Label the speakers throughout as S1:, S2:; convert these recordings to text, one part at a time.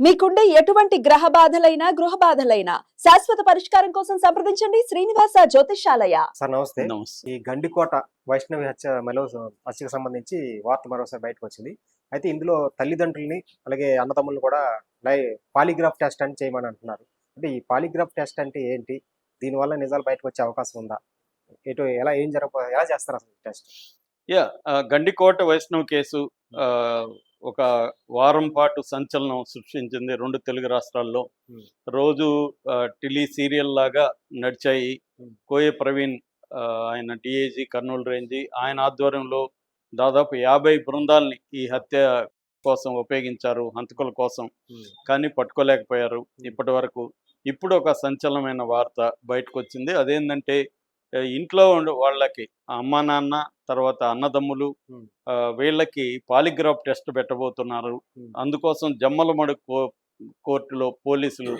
S1: మీకుండే ఎటువంటి గ్రహ బాధలైనా గృహ బాధలైనా శాశ్వత పరిష్కారం కోసం సంప్రదించండి శ్రీనివాస జ్యోతిషాలయ
S2: సార్ నమస్తే. ఈ గండికోట వైష్ణవి హత్య మరో హత్యకు సంబంధించి వార్త మరోసారి బయటకు వచ్చింది. అయితే ఇందులో తల్లిదండ్రుల్ని అలాగే అన్నదమ్ములను కూడా లై పాలిగ్రాఫ్ టెస్ట్ అని చేయమని అంటున్నారు. అంటే ఈ పాలిగ్రాఫ్ టెస్ట్ అంటే ఏంటి? దీనివల్ల నిజాలు బయటకు వచ్చే అవకాశం ఉందా? ఎటు ఎలా ఏం జరగ ఎలా చేస్తారు అసలు test?
S3: Yeah Gandikota Vaishnav case ఆ, ఒక వారం పాటు సంచలనం సృష్టించింది రెండు తెలుగు రాష్ట్రాల్లో. రోజు టిలీ సీరియల్ లాగా నడిచాయి. కోయ ప్రవీణ్ ఆయన డిఐజీ కర్నూలు రేంజి ఆయన ఆధ్వర్యంలో దాదాపు యాభై బృందాల్ని ఈ హత్య కోసం ఉపయోగించారు హంతకుల కోసం. కానీ పట్టుకోలేకపోయారు. ఇప్పటి వరకు ఇప్పుడు ఒక సంచలనమైన వార్త బయటకు వచ్చింది అదేంటంటే ఇంట్లో ఉండే వాళ్ళకి అమ్మా నాన్న తర్వాత అన్నదమ్ములు వీళ్ళకి పాలిగ్రాఫ్ టెస్ట్ పెట్టబోతున్నారు. అందుకోసం జమ్మలమడు కో కోర్టులో పోలీసులు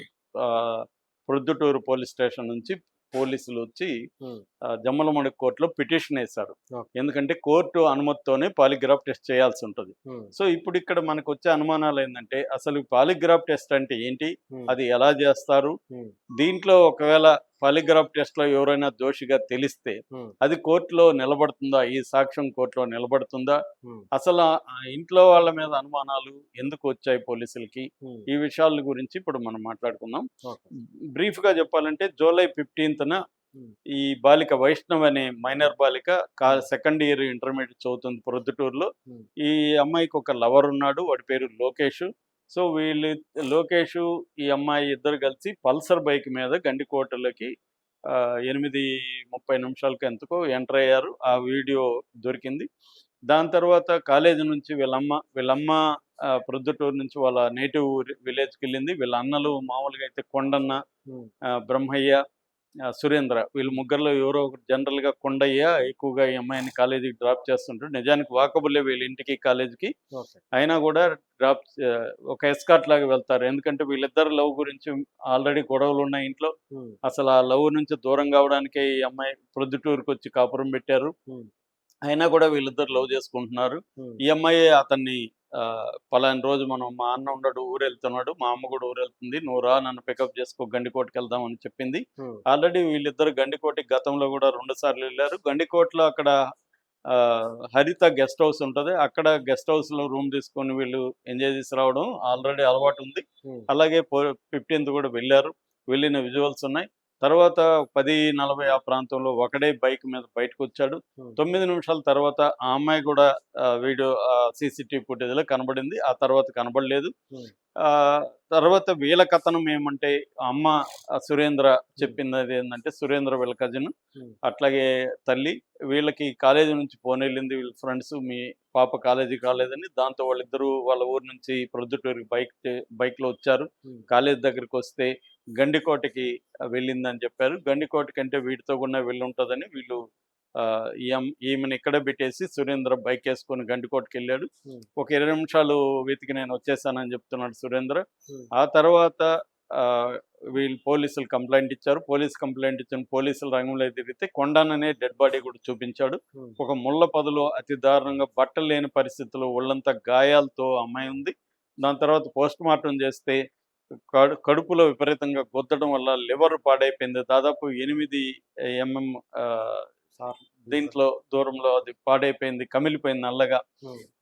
S3: ప్రొద్దుటూరు పోలీస్ స్టేషన్ నుంచి పోలీసులు వచ్చి జమ్మలమడు కోర్టులో పిటిషన్ వేశారు. ఎందుకంటే కోర్టు అనుమతితోనే పాలిగ్రాఫ్ టెస్ట్ చేయాల్సి ఉంటుంది. సో ఇప్పుడు ఇక్కడ మనకు వచ్చే అనుమానాలు ఏంటంటే అసలు పాలిగ్రాఫ్ టెస్ట్ అంటే ఏంటి? అది ఎలా చేస్తారు. దీంట్లో ఒకవేళ పాలిగ్రాఫ్ టెస్ట్లో ఎవరైనా దోషిగా తెలిస్తే. అది కోర్టులో నిలబడుతుందా? ఈ సాక్ష్యం కోర్టులో నిలబడుతుందా? అసలు ఇంట్లో వాళ్ళ మీద అనుమానాలు ఎందుకు వచ్చాయి పోలీసులకి? ఈ విషయాల గురించి ఇప్పుడు మనం మాట్లాడుకుందాం. బ్రీఫ్గా చెప్పాలంటే జూలై ఫిఫ్టీన్త్న. ఈ బాలిక వైష్ణవ్ అనే మైనర్ బాలిక సెకండ్ ఇయర్ ఇంటర్మీడియట్ చదువుతుంది ప్రొద్దుటూరులో. ఈ అమ్మాయికి ఒక లవర్ ఉన్నాడు. వాడి పేరు లోకేష్. సో వీళ్ళు లోకేష్ ఈ అమ్మాయి ఇద్దరు కలిసి పల్సర్ బైక్ మీద గండికోటలోకి ఎనిమిది ముప్పై నిమిషాలకు ఎంతకో ఎంటర్ అయ్యారు. ఆ వీడియో దొరికింది. దాని తర్వాత కాలేజీ నుంచి వీళ్ళమ్మ వీళ్ళమ్మ ప్రొద్దుటూరు నుంచి వాళ్ళ నేటివ్ విలేజ్కి వెళ్ళింది. వీళ్ళ అన్నలు మామూలుగా అయితే కొండన్న బ్రహ్మయ్య సురేంద్ర. వీళ్ళు ముగ్గురులో ఎవరో ఒకరు జనరల్గా కొండయ్య ఎక్కువగా ఈ అమ్మాయిని కాలేజీకి డ్రాప్ చేస్తుంటారు నిజానికి వాకబుల్లే వీళ్ళ ఇంటికి కాలేజీకి. అయినా కూడా డ్రాప్ ఒక ఎస్కాట్ లాగా వెళ్తారు. ఎందుకంటే వీళ్ళిద్దరు లవ్ గురించి ఆల్రెడీ గొడవలు ఉన్నాయి ఇంట్లో. అసలు ఆ లవ్ నుంచి దూరం కావడానికే ఈ అమ్మాయి ప్రొద్దుటూరుకు వచ్చి కాపురం పెట్టారు. అయినా కూడా వీళ్ళిద్దరు లవ్ చేసుకుంటున్నారు. ఈ అమ్మాయి అతన్ని పలానా రోజు మనం మా అన్న ఉండడు ఊరు వెళ్తున్నాడు మా అమ్మ కూడా ఊరు వెళ్తుంది నువ్వు రా నన్ను పికప్ చేసుకో గండికోటకి వెళ్దాం అని చెప్పింది ఆల్రెడీ వీళ్ళిద్దరు గండికోటకి గతంలో కూడా రెండు సార్లు వెళ్ళారు. గండికోటలో అక్కడ హరిత గెస్ట్ హౌస్ ఉంటుంది. అక్కడ గెస్ట్ హౌస్లో రూమ్ తీసుకొని వీళ్ళు ఎంజాయ్ చేసి రావడం ఆల్రెడీ అలవాటు ఉంది. అలాగే ఫిఫ్టీన్త్ కూడా వెళ్ళారు. వెళ్ళిన విజువల్స్ ఉన్నాయి. తర్వాత పది నలభై ఆ ప్రాంతంలో ఒకడే బైక్ మీద బయటకు వచ్చాడు. తొమ్మిది నిమిషాల తర్వాత ఆ అమ్మాయి కూడా వీడియో సీసీటీవీ ఫుటేజ్లో కనబడింది. ఆ తర్వాత కనబడలేదు. తర్వాత వీళ్ళ కథనం ఏమంటే అమ్మ సురేంద్ర చెప్పింది ఏంటంటే సురేంద్ర వీళ్ళ కజిన్. అట్లాగే తల్లి వీళ్ళకి కాలేజీ నుంచి ఫోన్ వెళ్ళింది వీళ్ళ ఫ్రెండ్స్ మీ పాప కాలేజీ కాలేదని. దాంతో వాళ్ళిద్దరూ వాళ్ళ ఊరు నుంచి ప్రొద్దుటూరుకి బైక్ బైక్లో వచ్చారు. కాలేజ్ దగ్గరికి వస్తే గండికోటకి వెళ్ళిందని చెప్పారు. గండికోటకి అంటే వీటితో కూడా వెళ్ళి ఉంటుందని వీళ్ళు ఈమెను ఇక్కడే పెట్టేసి సురేంద్ర బైక్ వేసుకొని గండికోటకి వెళ్ళాడు. ఒక ఇరవై నిమిషాలు వెతికి నేను వచ్చేసానని చెప్తున్నాడు సురేంద్ర. ఆ తర్వాత వీళ్ళు పోలీసులు కంప్లైంట్ ఇచ్చారు. పోలీస్ కంప్లైంట్ ఇచ్చిన పోలీసులు రంగంలో తిరిగితే కొండననే డెడ్ బాడీ కూడా చూపించాడు. ఒక ముళ్ళ పదులో అతి దారుణంగా బట్టలు లేని పరిస్థితుల్లో ఒళ్ళంతా గాయాలతో అమ్మాయి ఉంది. దాని తర్వాత పోస్ట్ మార్టం చేస్తే కడు కడుపులో విపరీతంగా గొద్దడం వల్ల లివర్ పాడైపోయింది. దాదాపు ఎనిమిది ఎంఎం దీంట్లో దూరంలో అది పాడైపోయింది కమిలిపోయింది నల్లగా.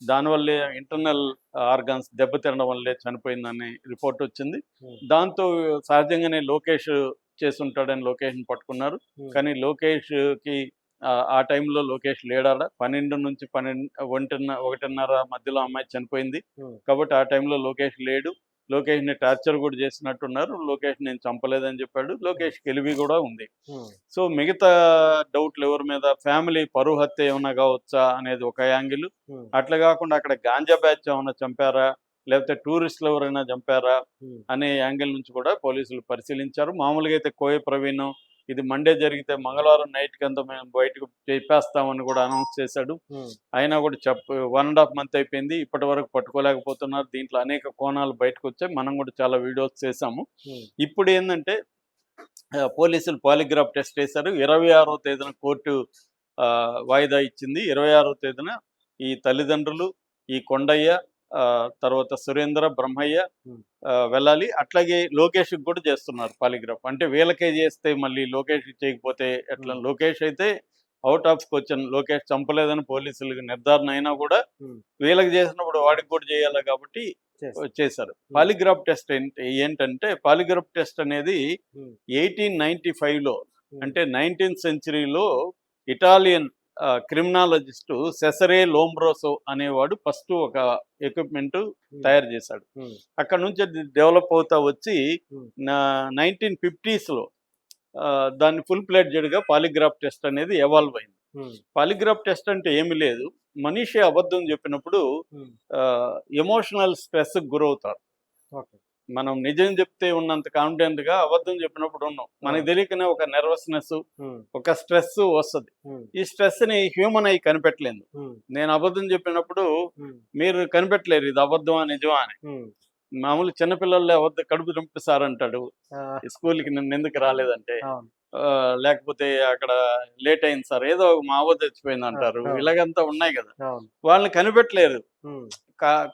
S3: దానివల్లే ఇంటర్నల్ ఆర్గాన్స్ దెబ్బతినడం వల్లే చనిపోయిందని రిపోర్ట్ వచ్చింది. దాంతో సహజంగానే లోకేష్ చేసుంటాడని లోకేష్ని పట్టుకున్నారు. కానీ లోకేష్కి ఆ- ఆ టైంలో లోకేష్ లేడాడ. పన్నెండు నుంచి పన్నెండు ఒంటిన్న ఒకటిన్నర మధ్యలో అమ్మాయి చనిపోయింది. కాబట్టి ఆ టైంలో లోకేష్ లేడు. లోకేష్ని టార్చర్ కూడా చేసినట్టున్నారు. లోకేష్ నేను చంపలేదని చెప్పాడు. లోకేష్ గెలివి కూడా ఉంది. సో మిగతా డౌట్లు ఎవరి మీద? ఫ్యామిలీ పరువు హత్య ఏమైనా కావచ్చా అనేది ఒక యాంగిల్. అట్లా కాకుండా అక్కడ గాంజా బ్యాచ్ ఏమైనా చంపారా? లేకపోతే టూరిస్టులు ఎవరైనా చంపారా? అనే యాంగిల్ నుంచి కూడా పోలీసులు పరిశీలించారు. మామూలుగా అయితే కోయ ప్రవీణ్ ఇది మండే జరిగితే మంగళవారం నైట్ కింద మేము బయటకు చెప్పేస్తామని కూడా అనౌన్స్ చేశాడు. అయినా కూడా చెప్ వన్ అండ్ హాఫ్ మంత్ అయిపోయింది. ఇప్పటి వరకు పట్టుకోలేకపోతున్నారు. దీంట్లో అనేక కోణాలు బయటకు వచ్చాయి. మనం కూడా చాలా వీడియోస్ చేసాము ఇప్పుడు ఏంటంటే పోలీసులు పాలిగ్రాఫ్ టెస్ట్ చేశారు ఇరవై ఆరో తేదీన కోర్టు వాయిదా ఇచ్చింది. ఇరవై ఆరో తేదీన ఈ తల్లిదండ్రులు ఈ కొండయ్య తర్వాత సురేంద్ర బ్రహ్మయ్య వెళ్ళాలి అట్లాగే లోకేష్ కూడా చేస్తున్నారు పాలిగ్రాఫ్ అంటే వీళ్ళకే చేస్తే మళ్ళీ లోకేష్ చేయకపోతే ఎట్లా. లోకేష్ అయితే అవుట్ ఆఫ్ క్వశ్చన్ లోకేష్ చంపలేదని పోలీసులకు నిర్ధారణ అయినా కూడా. వీళ్ళకి చేసినప్పుడు వాడికి కూడా చేయాలి కాబట్టి. చేశారు పాలిగ్రాఫ్ టెస్ట్ ఏంటంటే పాలిగ్రాఫ్ టెస్ట్ అనేది. ఎయిటీన్ నైన్టీ లో
S2: Hmm.
S3: అంటే నైన్టీన్త్ సెంచరీలో ఇటాలియన్ క్రిమినాలజిస్ట్ సెసరే లోంబ్రోసో అనేవాడు ఫస్ట్ ఒక ఎక్విప్మెంట్
S2: Hmm.
S3: తయారు చేశాడు
S2: Hmm.
S3: అక్కడ నుంచి డెవలప్ అవుతా వచ్చి
S2: Hmm.
S3: నైన్టీన్ ఫిఫ్టీస్లో దాన్ని ఫుల్గా పాలిగ్రాఫ్ టెస్ట్ అనేది ఎవాల్వ్ అయింది. పాలిగ్రాఫ్ టెస్ట్ అంటే ఏమి లేదు మనిషి అబద్ధం చెప్పినప్పుడు. ఎమోషనల్ స్ట్రెస్ గురవుతారు మనం నిజం చెప్తే ఉన్నంత కాన్ఫిడెంట్గా అబద్ధం చెప్పినప్పుడు ఉన్నాం మనకి తెలియకనే ఒక నెర్వస్నెస్. ఒక స్ట్రెస్ వస్తుంది. ఈ స్ట్రెస్ని హ్యూమన్ అయి కనిపెట్టలేదు. నేను అబద్ధం చెప్పినప్పుడు. మీరు కనిపెట్టలేరు ఇది అబద్ధం అని నిజమా అని. మామూలు చిన్నపిల్లల్లో అబద్ధం కడుపు
S2: ఆ,
S3: స్కూల్కి నిన్న ఎందుకు రాలేదంటే లేకపోతే అక్కడ లేట్ అయింది సార్ ఏదో ఒక మా అవ్వ తెచ్చిపోయింది అంటారు. ఇలాగంతా ఉన్నాయి కదా. వాళ్ళని కనిపెట్టలేరు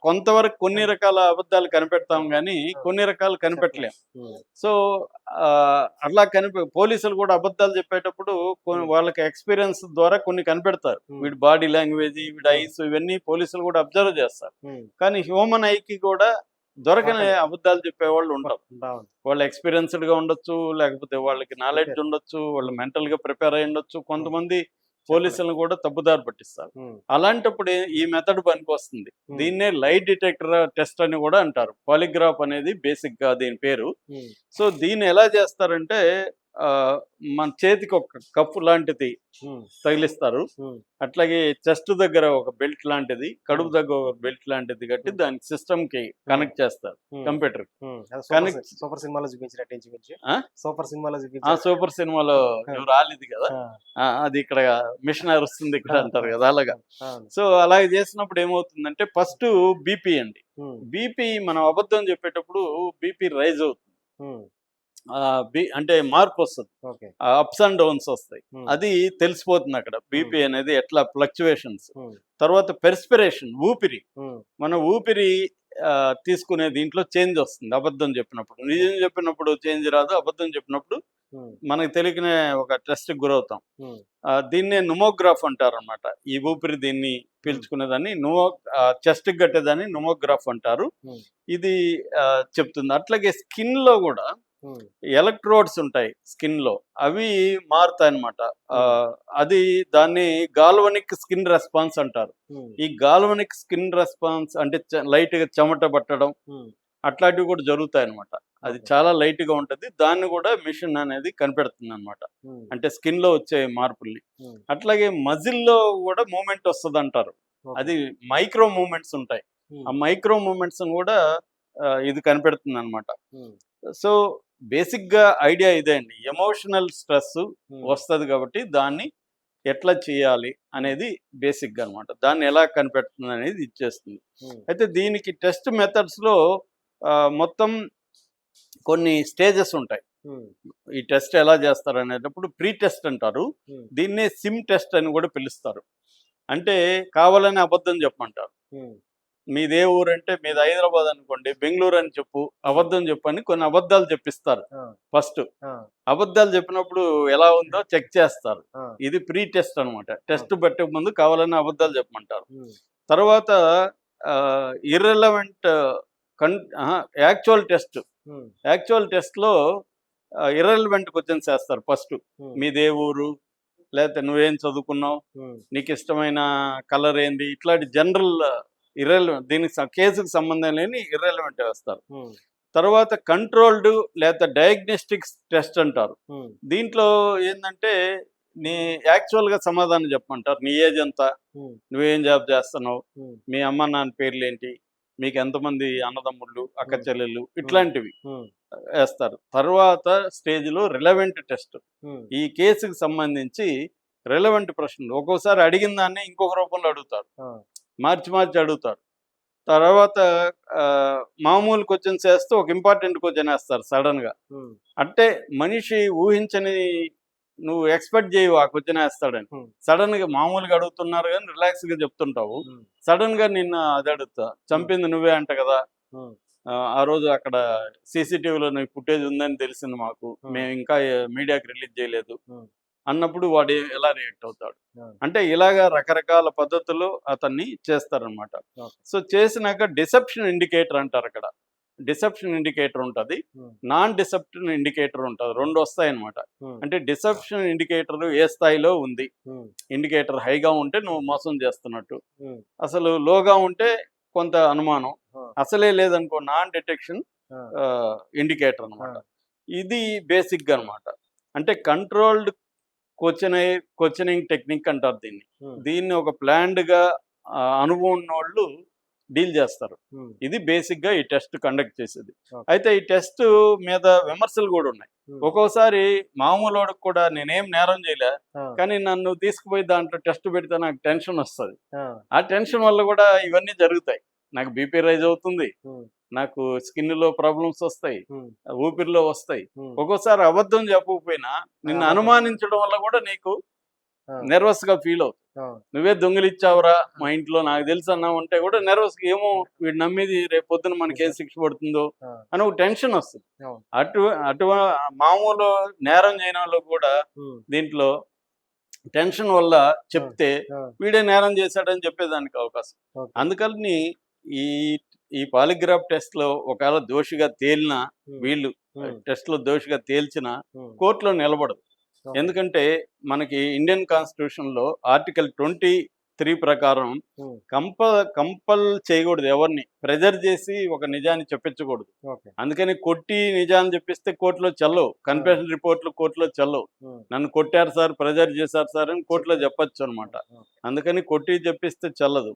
S3: కొంతవరకు కొన్ని రకాల అబద్ధాలు కనిపెడతాం కానీ కొన్ని రకాలు కనిపెట్టలేం. సో అట్లా కనిపె పోలీసులు కూడా అబద్ధాలు చెప్పేటప్పుడు కొన్ని. వాళ్ళకి ఎక్స్పీరియన్స్ ద్వారా కొన్ని కనిపెడతారు. వీడి బాడీ లాంగ్వేజ్ వీడి ఐస్ ఇవన్నీ పోలీసులు కూడా అబ్జర్వ్ చేస్తారు. కానీ హ్యూమన్ ఐకి కూడా దొరకని. అబద్ధాలు చెప్పేవాళ్ళు ఉంటారు. వాళ్ళు ఎక్స్పీరియన్స్డ్గా ఉండొచ్చు లేకపోతే వాళ్ళకి నాలెడ్జ్ ఉండొచ్చు వాళ్ళు మెంటల్గా ప్రిపేర్ అయి ఉండొచ్చు కొంతమంది పోలీసులను కూడా తప్పుదారి పట్టిస్తారు. అలాంటప్పుడు ఈ మెథడ్ పనికి వస్తుంది. దీన్నే లైట్ డిటెక్టర్ టెస్ట్ అని కూడా అంటారు పాలిగ్రాఫ్ అనేది బేసిక్గా దీని పేరు. సో దీన్ని ఎలా చేస్తారంటే మన చేతికి ఒక కప్పు లాంటిది. తగిలిస్తారు. అట్లాగే చెస్ట్ దగ్గర ఒక బెల్ట్ లాంటిది కడుపు. దగ్గర ఒక బెల్ట్ లాంటిది కట్టి. దానికి సిస్టమ్కి కనెక్ట్ చేస్తారు. కంప్యూటర్ Connect-
S2: సూపర్ సినిమాలో చూపించినట్టు? సూపర్ సినిమాలో
S3: సూపర్ సినిమాలో రాలేదు కదా అది ఇక్కడ మిషన్ అరుస్తుంది ఇక్కడ అంటారు కదా అలాగా. సో అలాగే చేసినప్పుడు ఏమవుతుందంటే ఫస్ట్ బీపీ అండి. బీపీ మనం అబద్ధం చెప్పేటప్పుడు బీపీ రైజ్ అవుతుంది అంటే మార్పు వస్తుంది. అప్స్ అండ్ డౌన్స్ వస్తాయి. అది తెలిసిపోతుంది అక్కడ. బీపీ అనేది ఎట్లా ఫ్లక్చువేషన్స్. తర్వాత పెర్స్పిరేషన్ ఊపిరి. మన ఊపిరి తీసుకునే దీంట్లో చేంజ్ వస్తుంది. అబద్ధం చెప్పినప్పుడు. నిజం చెప్పినప్పుడు చేంజ్ రాదు అబద్ధం చెప్పినప్పుడు. మనకు తెలియకనే ఒక టెస్ట్ గురవుతాం. దీన్నే నుమోగ్రాఫ్ అంటారు అనమాట ఈ ఊపిరి దీన్ని పీల్చుకునేదాన్ని నుమో చెస్ట్ కట్టేదాన్ని నుమోగ్రాఫ్ అంటారు. ఇది చెప్తుంది. అట్లాగే స్కిన్లో కూడా. ఎలక్ట్రోడ్స్ ఉంటాయి స్కిన్లో అవి మారుతాయి అనమాట అది దాన్ని గాల్వనిక్ స్కిన్ రెస్పాన్స్ అంటారు. ఈ గాల్వనిక్ స్కిన్ రెస్పాన్స్ అంటే లైట్గా చెమట పట్టడం. అట్లాంటివి కూడా జరుగుతాయి అనమాట అది. చాలా లైట్గా ఉంటది దాన్ని కూడా మిషన్ అనేది కనిపెడుతుంది అనమాట. అంటే స్కిన్లో వచ్చే మార్పుల్ని. అట్లాగే మజిల్లో కూడా మూమెంట్ వస్తుంది అంటారు. అది మైక్రో మూమెంట్స్ ఉంటాయి. ఆ మైక్రో మూమెంట్స్ కూడా ఇది కనిపెడుతుంది అనమాట. సో బేసిక్గా ఐడియా ఇదే అండి ఎమోషనల్ స్ట్రెస్. వస్తుంది కాబట్టి దాన్ని ఎట్లా చేయాలి అనేది బేసిక్గా అనమాట దాన్ని ఎలా కనిపెడుతుంది అనేది ఇచ్చేస్తుంది. అయితే దీనికి టెస్ట్ మెథడ్స్లో ఆ, మొత్తం కొన్ని స్టేజెస్ ఉంటాయి. ఈ టెస్ట్ ఎలా చేస్తారు అనేటప్పుడు ప్రీ టెస్ట్ అంటారు. దీన్నే సిమ్ టెస్ట్ అని కూడా పిలుస్తారు అంటే కావాలని అబద్ధం చెప్పమంటారు. మీదే ఊరు అంటే మీది హైదరాబాద్ అనుకోండి బెంగళూరు అని చెప్పు అబద్ధం చెప్పని కొన్ని అబద్ధాలు చెప్పిస్తారు. ఫస్ట్. అబద్ధాలు చెప్పినప్పుడు ఎలా ఉందో చెక్ చేస్తారు. ఇది ప్రీ టెస్ట్ అనమాట టెస్ట్ పెట్టే ముందు కావాలని అబద్ధాలు చెప్పమంటారు. తర్వాత ఇర్రెలవెంట్ కన్ యాక్చువల్ టెస్ట్. యాక్చువల్ టెస్ట్లో ఇర్రెలవెంట్ క్వశ్చన్స్ వేస్తారు ఫస్ట్. మీదే ఊరు లేకపోతే నువ్వేం చదువుకున్నావు. నీకు ఇష్టమైన కలర్ ఏంది ఇట్లాంటి జనరల్ ఇర్రెలవెంట్ దీనికి కేసుకు సంబంధం లేని ఇర్రెలవెంట్ వేస్తారు. తర్వాత కంట్రోల్డ్ లేదా డయాగ్నోస్టిక్స్ టెస్ట్ అంటారు. దీంట్లో ఏంటంటే నీ యాక్చువల్గా సమాధానం చెప్పమంటారు నీ ఏజ్ ఎంత. నువ్వేం జాబ్ చేస్తున్నావు. మీ అమ్మ నాన్న పేర్లు ఏంటి మీకు ఎంతమంది అన్నదమ్ముళ్ళు అక్క. చెల్లెళ్ళు ఇట్లాంటివి. వేస్తారు తర్వాత స్టేజ్లో రిలవెంట్ టెస్ట్. ఈ కేసుకు సంబంధించి రిలవెంట్ ప్రశ్నలు ఒక్కోసారి అడిగిన దాన్ని ఇంకొక రూపంలో అడుగుతారు. మార్చి మార్చి అడుగుతారు. తర్వాత మామూలు క్వశ్చన్స్ వేస్తే ఒక ఇంపార్టెంట్ క్వశ్చన్ వేస్తారు సడన్గా
S2: Hmm.
S3: అంటే మనిషి ఊహించని నువ్వు ఎక్స్పెక్ట్ చేయవు ఆ క్వశ్చన్ వేస్తాడని. సడన్గా మామూలుగా అడుగుతున్నారు కానీ రిలాక్స్గా చెప్తుంటావు. సడన్గా నిన్న అది అడుగుతా. చంపింది నువ్వే అంట కదా. ఆ, రోజు అక్కడ సీసీటీవీలో నీ ఫుటేజ్ ఉందని తెలిసింది మాకు. మేము ఇంకా మీడియాకి రిలీజ్ చేయలేదు. అన్నప్పుడు వాడు ఎలా రియాక్ట్ అవుతాడు. అంటే ఇలాగా రకరకాల పద్ధతులు అతన్ని చేస్తారనమాట. సో చేసినాక డిసెప్షన్ ఇండికేటర్ అంటారు అక్కడ. డిసెప్షన్ ఇండికేటర్ ఉంటుంది. నాన్ డిసెప్షన్ ఇండికేటర్ ఉంటుంది. రెండు వస్తాయి అనమాట అంటే డిసెప్షన్ ఇండికేటర్ ఏ స్థాయిలో ఉంది? ఇండికేటర్ హైగా ఉంటే నువ్వు మోసం చేస్తున్నట్టు. అసలు లోగా ఉంటే కొంత అనుమానం. అసలే లేదనుకో నాన్ డిటెక్షన్ ఇండికేటర్ అన్నమాట.
S2: ఆ.
S3: ఇది బేసిక్గా అనమాట అంటే కంట్రోల్డ్ క్వశ్చన్ క్వశ్చనింగ్ టెక్నిక్ అంటారు దీన్ని.
S2: ఉమ్,
S3: దీన్ని ఒక ప్లాన్డ్గా ఆ, అనుభవం ఉన్న వాళ్ళు డీల్ చేస్తారు.
S2: ఉమ్,
S3: ఇది బేసిక్గా ఈ టెస్ట్ కండక్ట్ చేసేది. అయితే ఈ టెస్ట్ మీద విమర్శలు కూడా ఉన్నాయి.
S2: ఉమ్,
S3: ఒక్కోసారి మామూలు వాడికి కూడా నేనేం నేరం చేయలే కానీ నన్ను తీసుకుపోయి దాంట్లో టెస్ట్ పెడితే నాకు టెన్షన్ వస్తుంది.
S2: ఆ,
S3: టెన్షన్ వల్ల కూడా ఇవన్నీ జరుగుతాయి. నాకు బీపీ రైజ్ అవుతుంది. నాకు స్కిన్లో ప్రాబ్లమ్స్ వస్తాయి ఊపిరిలో వస్తాయి. ఒక్కోసారి అబద్ధం చెప్పకపోయినా నిన్ను. అనుమానించడం వల్ల కూడా నీకు నెర్వస్గా ఫీల్ అవుతుంది. నువ్వే దొంగిలిచ్చావురా మా ఇంట్లో నాకు తెలుసు అన్నావు అంటే కూడా నెర్వస్ ఏమో వీడు నమ్మేది రేపు పొద్దున మనకి ఏ శిక్ష పడుతుందో అని ఒక టెన్షన్ వస్తుంది. అటు అటు మామూలు నేరం చేయని వాళ్ళు కూడా దీంట్లో టెన్షన్ వల్ల చెప్తే వీడే నేరం చేశాడని చెప్పేదానికి అవకాశం. అందుకని ఈ ఈ పాలిగ్రాఫ్ టెస్ట్లో ఒకవేళ దోషిగా తేలినా వీళ్ళు టెస్ట్లో దోషిగా తేల్చిన కోర్టులో నిలబడదు. ఎందుకంటే మనకి ఇండియన్ కాన్స్టిట్యూషన్లో ఆర్టికల్ ట్వంటీ త్రీ ప్రకారం కంప కంపల్ చేయకూడదు ఎవరిని. ప్రెజర్ చేసి ఒక నిజాన్ని చెప్పించకూడదు. అందుకని కొట్టి నిజాన్ని చెప్పిస్తే కోర్టులో చెల్లవు. కన్ఫెషన్ రిపోర్ట్లు కోర్టులో చెల్లవు. నన్ను కొట్టారు సార్ ప్రెజర్ చేశారు సార్ అని కోర్టులో చెప్పొచ్చు అనమాట. అందుకని కొట్టి చెప్పిస్తే చెల్లదు.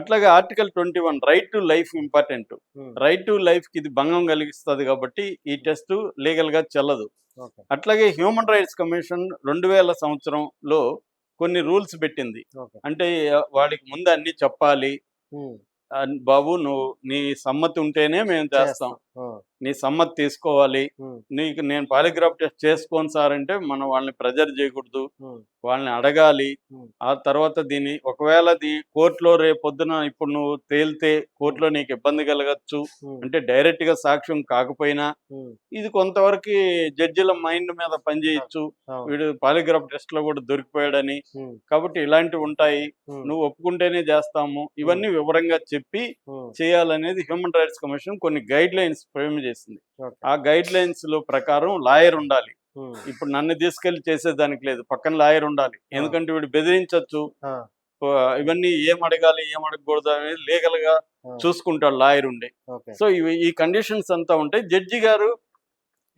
S3: అట్లాగే article twenty one right to life important. Right to లైఫ్కి ఇది భంగం కలిగిస్తుంది కాబట్టి ఈ టెస్ట్ లీగల్గా చెల్లదు. అట్లాగే హ్యూమన్ రైట్స్ కమిషన్ రెండు వేల సంవత్సరంలో కొన్ని రూల్స్ పెట్టింది. అంటే వాడికి ముందు అన్ని చెప్పాలి. బాబు నువ్వు నీ సమ్మతి ఉంటేనే మేము చేస్తాం. నీ సమ్మతి తీసుకోవాలి. నీకు నేను పాలిగ్రాఫ్ టెస్ట్ చేసుకోను సార్ అంటే మనం వాళ్ళని ప్రెజర్ చేయకూడదు. వాళ్ళని అడగాలి. ఆ తర్వాత దీన్ని ఒకవేళ ది కోర్టులో రేపు పొద్దున ఇప్పుడు నువ్వు తేలితే కోర్టులో నీకు ఇబ్బంది కలగచ్చు. అంటే డైరెక్ట్గా సాక్ష్యం కాకపోయినా ఇది కొంతవరకు జడ్జిల మైండ్ మీద పనిచేయచ్చు. వీడు పాలిగ్రాఫ్ టెస్ట్లో కూడా దొరికిపోయాడని. కాబట్టి ఇలాంటివి ఉంటాయి. నువ్వు ఒప్పుకుంటేనే చేస్తాము. ఇవన్నీ వివరంగా చెప్పి చేయాలనేది హ్యూమన్ రైట్స్ కమిషన్ కొన్ని గైడ్ లైన్స్ ఫ్రేమ్ చేసింది. ఆ గైడ్ లైన్స్లో ప్రకారం లాయర్ ఉండాలి. ఇప్పుడు నన్ను తీసుకెళ్ళి చేసేదానికి లేదు. పక్కన లాయర్ ఉండాలి. ఎందుకంటే వీడు బెదిరించవచ్చు ఇవన్నీ ఏం అడగాలి ఏం అడగకూడదు అనేది
S2: లీగల్గా
S3: చూసుకుంటాడు లాయర్ ఉండి. సో ఇవి ఈ కండిషన్స్ అంతా ఉంటాయి జడ్జి గారు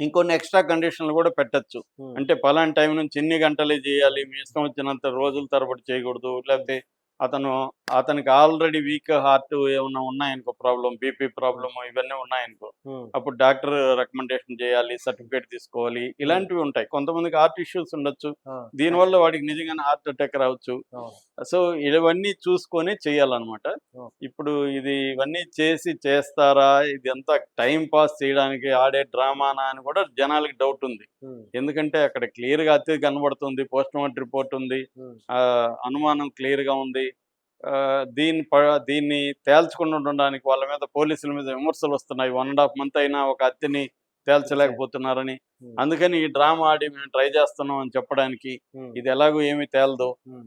S3: ఇంకొన్ని ఎక్స్ట్రా కండిషన్లు కూడా పెట్టచ్చు. అంటే పలానా టైం నుంచి ఎన్ని గంటలే చేయాలి మీ ఇష్టం వచ్చినంత రోజుల తరబడి చేయకూడదు లేకపోతే అతను అతనికి ఆల్రెడీ వీక్ హార్ట్ ఏమన్నా ఉన్నాయనుకో ప్రాబ్లం బీపీ ప్రాబ్లమ్ ఇవన్నీ ఉన్నాయనుకో
S2: ఉమ్,
S3: అప్పుడు డాక్టర్ రికమెండేషన్ చేయాలి సర్టిఫికేట్ తీసుకోవాలి ఇలాంటివి ఉంటాయి. కొంతమందికి హార్ట్ ఇష్యూస్ ఉండొచ్చు. దీనివల్ల వాడికి నిజంగానే హార్ట్ అటాక్ రావచ్చు. సో ఇవన్నీ చూసుకొని చేయాలన్నమాట.
S2: ఓకే.
S3: ఇప్పుడు ఇది ఇవన్నీ చేసి చేస్తారా? ఇది ఎంత టైం పాస్ చేయడానికి ఆడే డ్రామానా అని కూడా జనాలకి డౌట్ ఉంది.
S2: ఉమ్,
S3: ఎందుకంటే అక్కడ క్లియర్గా అతి కనబడుతుంది పోస్ట్ మార్టం రిపోర్ట్ ఉంది అనుమానం క్లియర్గా ఉంది. ఆ, దీన్ని దీన్ని తేల్చకుండా ఉండడానికి వాళ్ళ మీద పోలీసుల మీద విమర్శలు వస్తున్నాయి వన్ అండ్ హాఫ్ మంత్ అయినా ఒక హత్యని తేల్చలేకపోతున్నారని
S2: ఉమ్,
S3: అందుకని ఈ డ్రామా ఆడి మేము ట్రై చేస్తున్నాం అని చెప్పడానికి
S2: ఉమ్.
S3: ఇది ఎలాగో ఏమీ తేలదు
S2: ఉమ్.